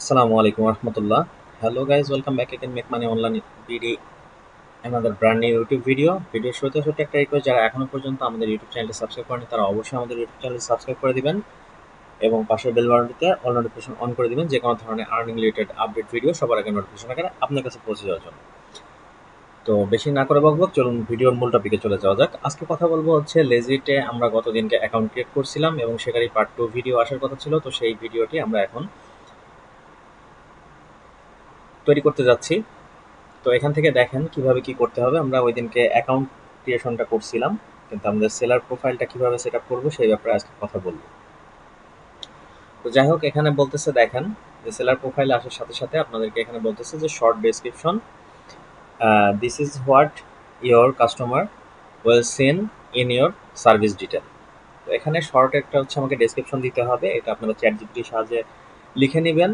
Assalamu alaikum warahmatullah. Hello guys, welcome back again make Money online BD another brand new YouTube video video শুরুতে ছোট্ট একটা request যারা এখনও পর্যন্ত আমাদের ইউটিউব চ্যানেলটি সাবস্ক্রাইব করেনি তারা অবশ্যই আমাদের ইউটিউব চ্যানেলটি সাবস্ক্রাইব করে দিবেন এবং পাশের বেল বাটনটিতে অল নোটিফিকেশন অন করে দিবেন যে কোনো ধরনের আর্নিং রিলেটেড আপডেট ভিডিও সবার আগে নোটিফিকেশন আকারে আপনার কাছে পৌঁছে যাওয়ার জন্য। তো বেশি না করে বকবক চলুন ভিডিওর মূল টপিকে চলে যাওয়া যাক। আজকে কথা বলব হচ্ছে লেজিটে আমরা গতদিনকে অ্যাকাউন্ট ক্রিয়েট করছিলাম এবং সেখানেই পার্ট টু ভিডিও আসার কথা ছিল তো সেই ভিডিওটি আমরা এখন তৈরি করতে যাচ্ছি। তো এখান থেকে দেখেন কীভাবে কি করতে হবে। আমরা ওই দিনকে অ্যাকাউন্ট ক্রিয়েশনটা করছিলাম, কিন্তু আমাদের সেলার প্রোফাইলটা কীভাবে সেট আপ করব সেই ব্যাপারে আজকে কথা বলব। তো যাই হোক, এখানে বলতেছে দেখেন যে সেলার প্রোফাইলে আসার সাথে সাথে আপনাদেরকে এখানে বলতেছে যে short description this is what your customer will see in your service detail তো এখানে শর্ট একটা হচ্ছে আমাকে ডেসক্রিপশন দিতে হবে। এটা আপনারা চ্যাট জিপিটির সাহায্যে লিখে নেবেন।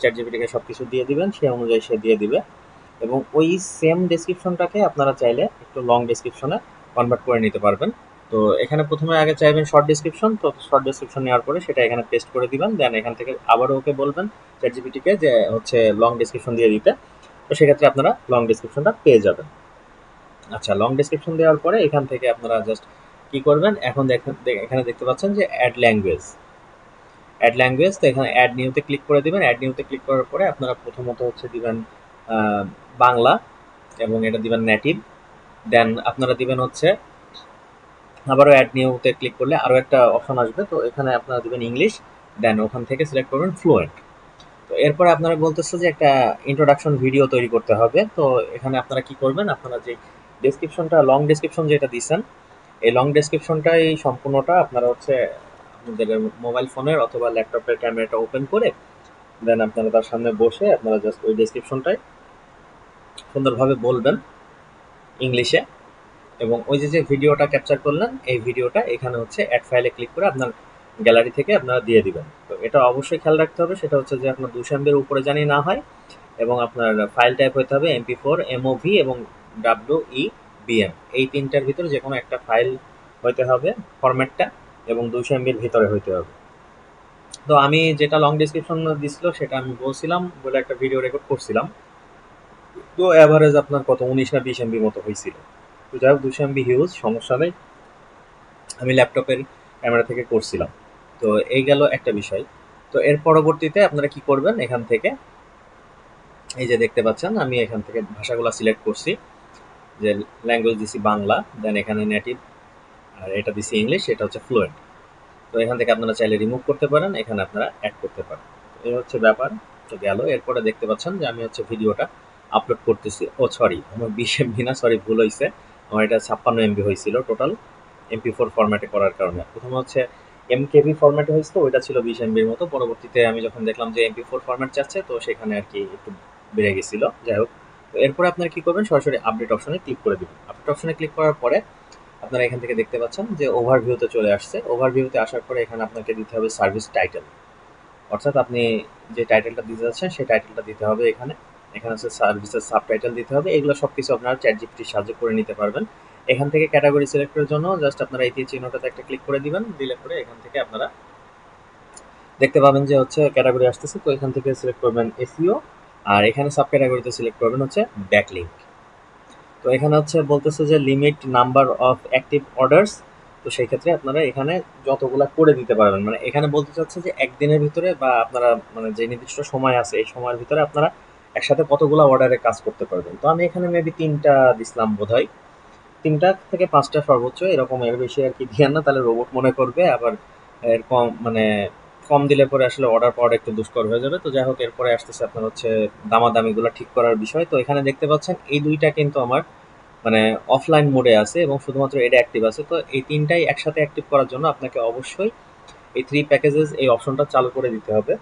চ্যাট জিপিটিকে সব কিছু দিয়ে দিবেন, সেই অনুযায়ী সে দিয়ে দিবে। এবং ওই সেম ডেসক্রিপশনটাকে আপনারা চাইলে একটু লং ডেসক্রিপশনে কনভার্ট করে নিতে পারবেন। তো এখানে প্রথমে আগে চাইবেন শর্ট ডেসক্রিপশন তো শর্ট ডেসক্রিপশন নেওয়ার পরে সেটা এখানে পেস্ট করে দিবেন দেন এখান থেকে আবারও ওকে বলবেন চ্যাট জিপিটিকে যে হচ্ছে লং ডেসক্রিপশন দিয়ে দিতে। তো সেক্ষেত্রে আপনারা লং ডেসক্রিপশনটা পেয়ে যাবেন। আচ্ছা লং ডেসক্রিপশন দেওয়ার পরে এখান থেকে আপনারা জাস্ট কি করবেন? এখন দেখেন, এখানে দেখতে পাচ্ছেন যে অ্যাড ল্যাঙ্গুয়েজ অ্যাড ল্যাঙ্গুয়েজ তো এখানে অ্যাড নিউতে ক্লিক করে দিবেন। অ্যাড নিউতে ক্লিক করার পরে আপনারা প্রথমত হচ্ছে দিবেন বাংলা এবং এটা দিবেন নেটিভ দেন আপনারা দিবেন হচ্ছে, আবারও অ্যাড নিউতে ক্লিক করলে আরও একটা অপশন আসবে। তো এখানে আপনারা দিবেন ইংলিশ দেন ওখান থেকে সিলেক্ট করবেন ফ্লুয়েন্ট তো এরপরে আপনারা বলতেছে যে একটা ইন্ট্রোডাকশন ভিডিও তৈরি করতে হবে। তো এখানে আপনারা কি করবেন? আপনারা যে ডেসক্রিপশনটা লং ডেসক্রিপশন যেটা দিচ্ছেন এই লং ডেসক্রিপশনটাই সম্পূর্ণটা আপনারা হচ্ছে আপনাদের মোবাইল ফোনের অথবা ল্যাপটপের ক্যামেরাটা ওপেন করে দেন আপনারা তার সামনে বসে আপনারা জাস্ট ওই ডেসক্রিপশনটাই সুন্দরভাবে বলবেন ইংলিশে এবং ওই যে যে ভিডিওটা ক্যাপচার করলেন, এই ভিডিওটা এখানে হচ্ছে অ্যাড ফাইলে ক্লিক করে আপনার গ্যালারি থেকে আপনারা দিয়ে দিবেন। তো এটা অবশ্যই খেয়াল রাখতে হবে, সেটা হচ্ছে যে আপনার দুশো এমবির উপরে জানি না হয় এবং আপনার ফাইল টাইপ হতে হবে এমপি ফোর এমওভি এবং ডাব্লিউ ই বিএম এই তিনটার ভিতরে যে কোনো একটা ফাইল হইতে হবে ফরম্যাটটা এবং দুশো এমবির ভিতরে হইতে হবে। তো আমি যেটা লং ডিসক্রিপশন দিছিল সেটা আমি বলছিলাম, বলে একটা ভিডিও রেকর্ড করছিলাম। তো অ্যাভারেজ আপনার কত? উনিশ না বিশ এমবি মতো হয়েছিল তো যাই হোক দুশো এমবি হিউজ সমস্যা নেই। আমি ল্যাপটপের ক্যামেরা থেকে করছিলাম। তো এই গেল একটা বিষয়। তো এর পরবর্তীতে আপনারা কি করবেন? এখান থেকে এই যে দেখতে পাচ্ছেন, আমি এখান থেকে ভাষাগুলো সিলেক্ট করছি। যে ল্যাঙ্গুয়েজ দিছি বাংলা দেন এখানে নেটিভ আর এটা দিছি ইংলিশ এটা হচ্ছে ফ্লুয়েন্ট তো এখান থেকে আপনারা চাইলে রিমুভ করতে পারেন, এখানে আপনারা অ্যাড করতে পারেন। এই হচ্ছে ব্যাপার, তো গেল। এরপরে দেখতে পাচ্ছেন যে আমি হচ্ছে ভিডিওটা আপলোড করতেছি। ও সরি আমার বিশ এমবি না সরি ভুল হয়েছে আমার এটা ছাপ্পান্ন এমবি হয়েছিল টোটাল এমপি ফোর ফরম্যাটে করার কারণে। প্রথমে হচ্ছে এমকেভি ফরম্যাটে হয়েছিল, ওইটা ছিল বিশ এমবির মতো। পরবর্তীতে আমি যখন দেখলাম যে এমপি ফোর ফরম্যাট চাচ্ছে, তো সেখানে আর কি একটু বেড়ে গেছিল। যাই হোক, তো এরপরে আপনারা কি করবেন, সরাসরি আপডেট অপশনে ক্লিক করে দেবেন। আপডেট অপশনে ক্লিক করার পরে আপনারা এখান থেকে দেখতে পাচ্ছেন যে ওভারভিউতে চলে আসছে। ওভারভিউতে আসার পরে এখানে আপনাকে দিতে হবে সার্ভিস টাইটেল অর্থাৎ আপনি যে টাইটেলটা দিতে যাচ্ছেন, সেই টাইটেলটা দিতে হবে এখানে। এখানে হচ্ছে সার্ভিসের সাব টাইটেল দিতে হবে। এগুলো সব কিছু আপনারা চ্যাট জিপিটির সাহায্য করে নিতে পারবেন। এখান থেকে ক্যাটাগরি সিলেক্ট করার জন্য জাস্ট আপনারা এই চিহ্নটাতে একটা ক্লিক করে দিবেন। দিলে পরে এখান থেকে আপনারা দেখতে পাবেন যে হচ্ছে ক্যাটাগরি আসতেছে। তো এখান থেকে সিলেক্ট করবেন এসিও আর এখানে সাব ক্যাটাগরিতে সিলেক্ট করবেন হচ্ছে ব্যাকলিঙ্ক তো এখানে হচ্ছে বলতেছে যে limit number of active orders তো সেই ক্ষেত্রে আপনারা এখানে যতগুলা করে দিতে পারবেন। মানে এখানে বলতে চাচ্ছে যে একদিনের ভিতরে বা আপনারা মানে যে নির্দিষ্ট সময় আছে, এই সময়ের ভিতরে আপনারা একসাথে কতগুলো অর্ডারে কাজ করতে পারবেন। তো আমি এখানে মেবি তিনটা দিছিলাম বোধ হয় তিনটা থেকে পাঁচটা সর্বোচ্চ, এরকম এর বেশি আর কি দিয়ে না, তাহলে রোবট মনে করবে, আবার এর কম মানে কম দিলে পরে আসলে অর্ডার পাওয়াটা একটু দুষ্কর হয়ে যাবে। তো যাই হোক এরপরে আসতেছে আপনার হচ্ছে দামাদামিগুলো ঠিক করার বিষয়। তো এখানে দেখতে পাচ্ছেন, এই দুইটা কিন্তু আমার মানে অফলাইন মোডে আছে এবং শুধুমাত্র এটা অ্যাক্টিভ আছে। তো এই তিনটাই একসাথে অ্যাক্টিভ করার জন্য আপনাকে অবশ্যই এই থ্রি প্যাকেজেস এই অপশনটা চালু করে দিতে হবে।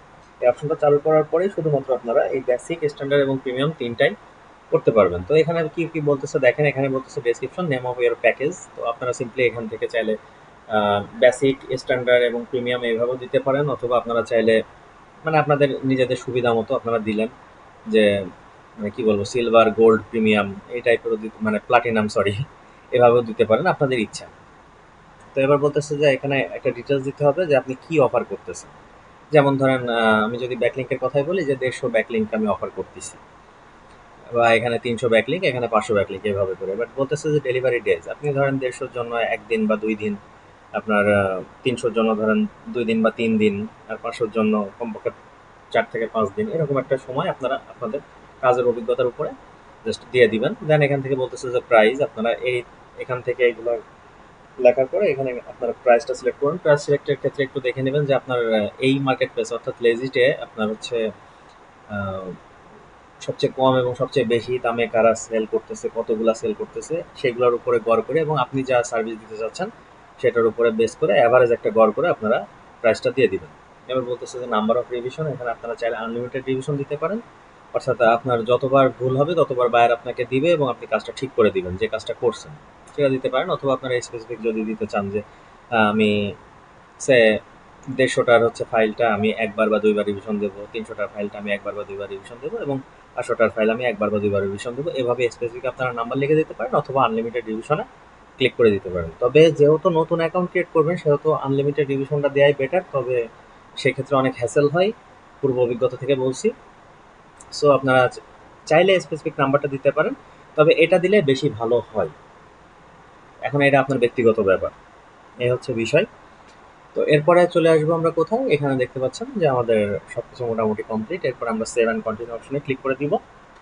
এই অপশনটা চালু করার পরেই শুধুমাত্র আপনারা এই বেসিক স্ট্যান্ডার্ড এবং প্রিমিয়াম তিনটাই করতে পারবেন। তো এখানে কি কি বলতেছে? দেখেন, এখানে বলতেছে description name of your package তো আপনারা সিম্পলি এখান থেকে চাইলে বেসিক স্ট্যান্ডার্ড এবং প্রিমিয়াম এইভাবেও দিতে পারেন, অথবা আপনারা চাইলে মানে আপনাদের নিজেদের সুবিধা মতো আপনারা দিলেন যে মানে কি বলব সিলভার গোল্ড প্রিমিয়াম এই টাইপেরও দিতে মানে প্লাটিনাম সরি এভাবেও দিতে পারেন, আপনাদের ইচ্ছা। তো এবার বলতেছে যে, এখানে একটা ডিটেলস দিতে হবে যে, আপনি কি অফার করতেছেন। যেমন ধরেন আমি যদি ব্যাকলিঙ্কের কথাই বলি যে, দেড়শো ব্যাকলিঙ্ক আমি অফার করতেছি। বা এখানে তিনশো ব্যাকলিঙ্ক এখানে পাঁচশো ব্যাকলিঙ্ক এভাবে করে। বাট বলতেছে যে ডেলিভারি ডেজ আপনি ধরেন দেড়শোর জন্য একদিন বা দুই দিন আপনার তিনশোর জন্য ধরেন দুই দিন বা তিন দিন, আর পাঁচশোর জন্য কমপক্ষে চার থেকে পাঁচ দিন, এরকম একটা সময় আপনারা আপনাদের কাজের অভিজ্ঞতার উপরে জাস্ট দিয়ে দিবেন। দেন এখান থেকে বলতেছে যে প্রাইস আপনারা এই, এখান থেকে এগুলো লেখার পরে এখানে আপনারা প্রাইসটা সিলেক্ট করুন। প্রাইস সিলেক্টের ক্ষেত্রে একটু দেখে নেবেন যে আপনার এই মার্কেট প্লেস অর্থাৎ লেজিটে আপনার হচ্ছে সবচেয়ে কম এবং সবচেয়ে বেশি দামে কারা সেল করতেছে, কতগুলা সেল করতেছে, সেগুলোর উপরে গড় করে এবং আপনি যা সার্ভিস দিতে চাচ্ছেন সেটার উপরে বেস করে অ্যাভারেজ একটা গড় করে আপনারা প্রাইসটা দিয়ে দিবেন। এবার বলতেছে যে নাম্বার অফ রিভিশন এখানে আপনারা চাইলে আনলিমিটেড রিভিশন দিতে পারেন। অর্থাৎ আপনার যতবার ভুল হবে, ততবার বায়ার আপনাকে দিবে এবং আপনি কাজটা ঠিক করে দিবেন, যে কাজটা করছেন। সেটা দিতে পারেন অথবা আপনারা স্পেসিফিক যদি দিতে চান যে আমি সে দেড়শোটার হচ্ছে ফাইলটা আমি একবার বা দুইবার রিভিশন দেবো, তিনশোটার ফাইলটা আমি একবার বা দুইবার রিভিশন দেবো এবং পাঁচশোটার ফাইল আমি একবার বা দুইবার রিভিশন দেবো। এভাবে স্পেসিফিক আপনারা নাম্বার লিখে দিতে পারেন অথবা আনলিমিটেড রিভিশনে ক্লিক করে দিতে পারেন। তবে যেহেতু নতুন অ্যাকাউন্ট ক্রিয়েট করবেন, সেহেতু আনলিমিটেড রিভিশনটা দেওয়াই বেটার তবে সেক্ষেত্রে অনেক হ্যাসেল হয়, পূর্ব অভিজ্ঞতা থেকে বলছি। সো আপনারা চাইলে স্পেসিফিক নাম্বারটা দিতে পারেন, তবে এটা দিলে বেশি ভালো হয়। এখন এটা আপনার ব্যক্তিগত ব্যাপার, এই হচ্ছে বিষয়। তো এরপরে চলে আসব আমরা কোথায়? এখানে দেখতে পাচ্ছেন যে আমাদের সব কিছু মোটামুটি কমপ্লিট এরপর আমরা সেভ অ্যান্ড কন্টিনিউ অপশনে ক্লিক করে দিব।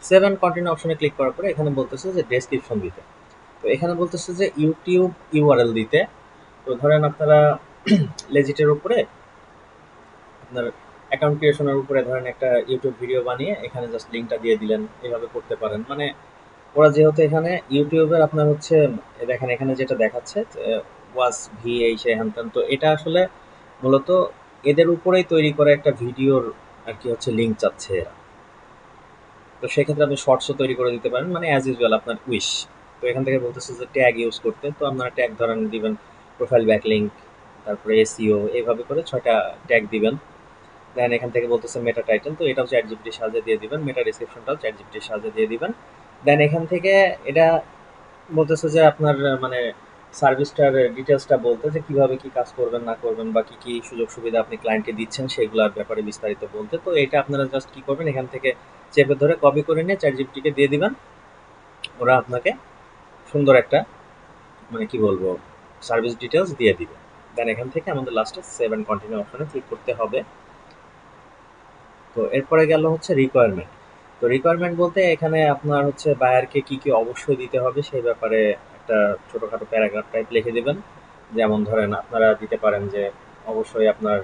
সেভ অ্যান্ড কন্টিনিউ অপশনে ক্লিক করার পরে এখানে বলতেছে যে ডেসক্রিপশন দিতে। তো এখানে বলতেছে যে ইউটিউব ইউআরএল দিতে। তো ধরেন আপনারা লেজিটের উপরে আপনার অ্যাকাউন্ট ক্রিয়েশনের উপরে ধরেন একটা ইউটিউব ভিডিও বানিয়ে এখানে জাস্ট লিঙ্কটা দিয়ে দিলেন, এভাবে করতে পারেন। মানে ওরা যেহেতু এখানে ইউটিউবের আপনার হচ্ছে দেখেন এখানে যেটা দেখাচ্ছে ওয়াজ ভি এই সে হ্যান তো এটা আসলে মূলত এদের উপরেই তৈরি করা একটা ভিডিওর আর কি হচ্ছে লিঙ্ক চাচ্ছে এরা। তো সেক্ষেত্রে আপনি শর্টসও তৈরি করে দিতে পারেন মানে অ্যাজ ইউজুয়াল আপনার উইশ তো এখান থেকে বলতেছে যে ট্যাগ ইউজ করতে, তো আপনারা ট্যাগ ধরেন দিবেন প্রোফাইল ব্যাক লিঙ্ক তারপরে এসিও এইভাবে করে ছয়টা ট্যাগ দিবেন। দেন এখান থেকে বলতেছে মেটা টাইটেল তো এটাও চ্যাট জিপিটির সাহায্যে দিয়ে দিবেন মেটা ডিসক্রিপশনটাও চ্যাট জিপিটির সাহায্যে দিয়ে দিবেন। দেন এখান থেকে এটা বলতেছে যে আপনার মানে সার্ভিসটার ডিটেলসটা বলতে যে কীভাবে কী কাজ করবেন, না করবেন, বা কী কী সুযোগ সুবিধা আপনি ক্লায়েন্টকে দিচ্ছেন সেগুলোর ব্যাপারে বিস্তারিত বলতে। তো এটা আপনারা জাস্ট কী করবেন, এখান থেকে চেপে ধরে কপি করে নিয়ে চ্যাট জিপিটিকে দিয়ে দিবেন। ওরা আপনাকে সুন্দর একটা মানে কি বলব সার্ভিস ডিটেলস দিয়ে দিবে। দেন এখান থেকে আমাদের লাস্টে সেভ অ্যান্ড কন্টিনিউ অপশনে ক্লিক করতে হবে। তো এরপরে গেল হচ্ছে রিকোয়ারমেন্ট তো রিকোয়ারমেন্ট বলতে এখানে আপনার হচ্ছে বায়ারকে কি কি অবশ্যই দিতে হবে সেই ব্যাপারে একটা ছোটোখাটো প্যারাগ্রাফ টাইপ লিখে দেবেন। যেমন ধরেন আপনারা দিতে পারেন যে অবশ্যই আপনার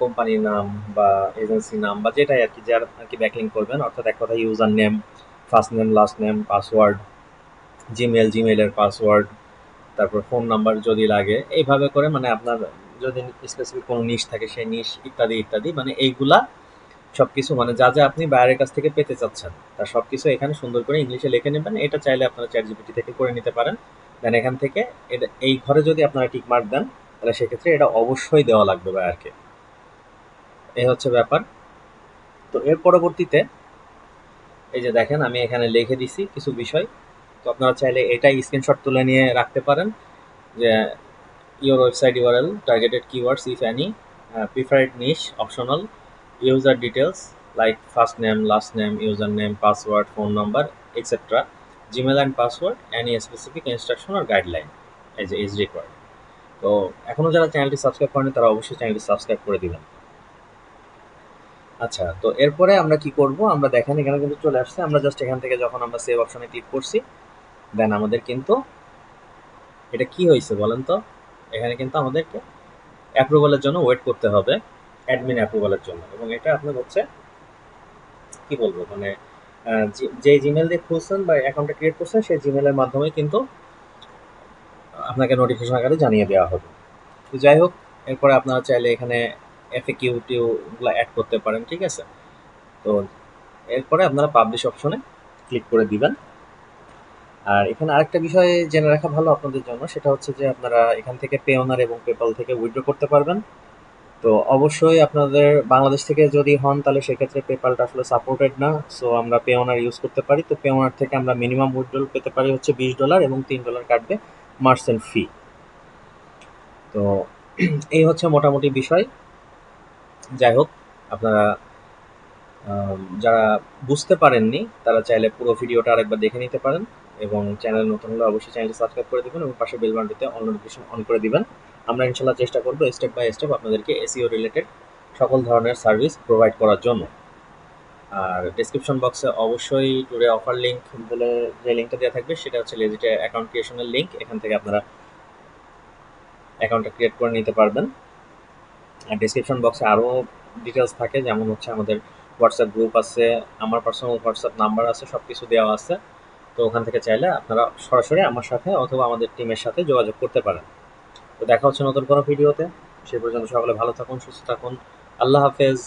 কোম্পানির নাম বা এজেন্সি নাম বা যেটাই আর কি, যার আর কি ব্যাকলিং করবেন, অর্থাৎ এক কথা user name first name last name password Gmail জিমেলের password, তারপর ফোন নাম্বার যদি লাগে, এইভাবে করে মানে আপনার যদি স্পেসিফিক কোনো নিশ থাকে, সেই নিশ ইত্যাদি ইত্যাদি মানে এইগুলা সব কিছু মানে যা যা আপনি বাইরের কাছ থেকে পেতে চাচ্ছেন তার সব কিছু এখানে সুন্দর করে ইংলিশে লিখে নেবেন। এটা চাইলে আপনারা চ্যাট জিপিটি থেকে করে নিতে পারেন। দেন এখান থেকে এটা, এই ঘরে যদি আপনারা টিক মার্ক দেন, তাহলে সেক্ষেত্রে এটা অবশ্যই দেওয়া লাগবে বায়ারকে এই হচ্ছে ব্যাপার। তো এর পরবর্তীতে, এই যে দেখেন, আমি এখানে লিখে দিছি কিছু বিষয়। তো আপনারা চাইলে এটাই স্ক্রিনশট তুলে নিয়ে রাখতে পারেন যে your website URL targeted keywords if any preferred niche optional user details like first name last name user name password phone number extra Gmail and password any specific instruction R guideline as as required তো এখনও যারা চ্যানেলটি subscribe করেন তারা অবশ্যই চ্যানেলটি subscribe করে দেবেন। আচ্ছা তো এরপরে আমরা কি করব? আমরা দেখেন এখানে কিন্তু চলে আসছে। আমরা জাস্ট এখান থেকে যখন আমরা সেভ অপশনে ক্লিক করছি দেন আমাদের কিন্তু এটা কি হয়েছে বলেন তো? এখানে কিন্তু আমাদেরকে অ্যাপ্রুভালের জন্য ওয়েট করতে হবে অ্যাডমিন অ্যাপ্রুভালের জন্য। এবং এটা আপনার হচ্ছে, কি বলব মানে যে জিমেল দিয়ে খুলছেন বা অ্যাকাউন্টটা ক্রিয়েট করছেন, সেই জিমেলের মাধ্যমে কিন্তু আপনাকে নোটিফিকেশন আকারে জানিয়ে দেওয়া হবে। তো যাই হোক, এরপরে আপনারা চাইলে এখানে এফএ কিউ টিউগুলো অ্যাড করতে পারেন, ঠিক আছে? তো এরপরে আপনারা পাবলিশ অপশনে ক্লিক করে দিবেন। আর এখানে আরেকটা বিষয় জেনে রাখা ভালো আপনাদের জন্য, সেটা হচ্ছে যে আপনারা এখান থেকে পেওনার এবং পেপাল থেকে উইথড্র করতে পারবেন। তো অবশ্যই আপনাদের বাংলাদেশ থেকে যদি হন, তাহলে সেক্ষেত্রে পেপালটা আসলে সাপোর্টেড না। সো আমরা পেওনার ইউজ করতে পারি। তো পেওনার থেকে আমরা মিনিমাম উইথড্রল পেতে পারি হচ্ছে বিশ ডলার এবং তিন ডলার কাটবে মার্চেন্ট ফি তো এই হচ্ছে মোটামুটি বিষয়। যাই হোক, আপনারা যারা বুঝতে পারেননি, তারা চাইলে পুরো ভিডিওটা আরেকবার দেখে নিতে পারেন। এবং চ্যানেল নতুন হলে অবশ্যই চ্যানেলটি সাবস্ক্রাইব করে দিবেন এবং পাশে বেল বাটনটিতে অল নোটিফিকেশন অন করে দিবেন। আমরা ইনশাল্লাহ চেষ্টা করব স্টেপ বাই স্টেপ আপনাদেরকে এসিও রিলেটেড সকল ধরনের সার্ভিস প্রোভাইড করার জন্য। আর ডিসক্রিপশন বক্সে অবশ্যই টুডে অফার লিঙ্ক বলে যে লিঙ্কটা দেওয়া থাকবে সেটা হচ্ছে লেজিটে অ্যাকাউন্ট ক্রিয়েশনের লিঙ্ক এখান থেকে আপনারা অ্যাকাউন্টটা ক্রিয়েট করে নিতে পারবেন। আর ডিসক্রিপশন বক্সে আরও ডিটেলস থাকে, যেমন হচ্ছে আমাদের হোয়াটসঅ্যাপ গ্রুপ আছে, আমার পার্সোনাল হোয়াটসঅ্যাপ নাম্বার আছে সব কিছু দেওয়া আছে। তো ওখান থেকে চাইলে আপনারা সরাসরি আমার সাথে অথবা আমাদের টিমের সাথে যোগাযোগ করতে পারেন। তো দেখা হচ্ছে নতুন কোনো ভিডিওতে সে পর্যন্ত সকলে ভালো থাকুন, সুস্থ থাকুন। আল্লাহ হাফেজ।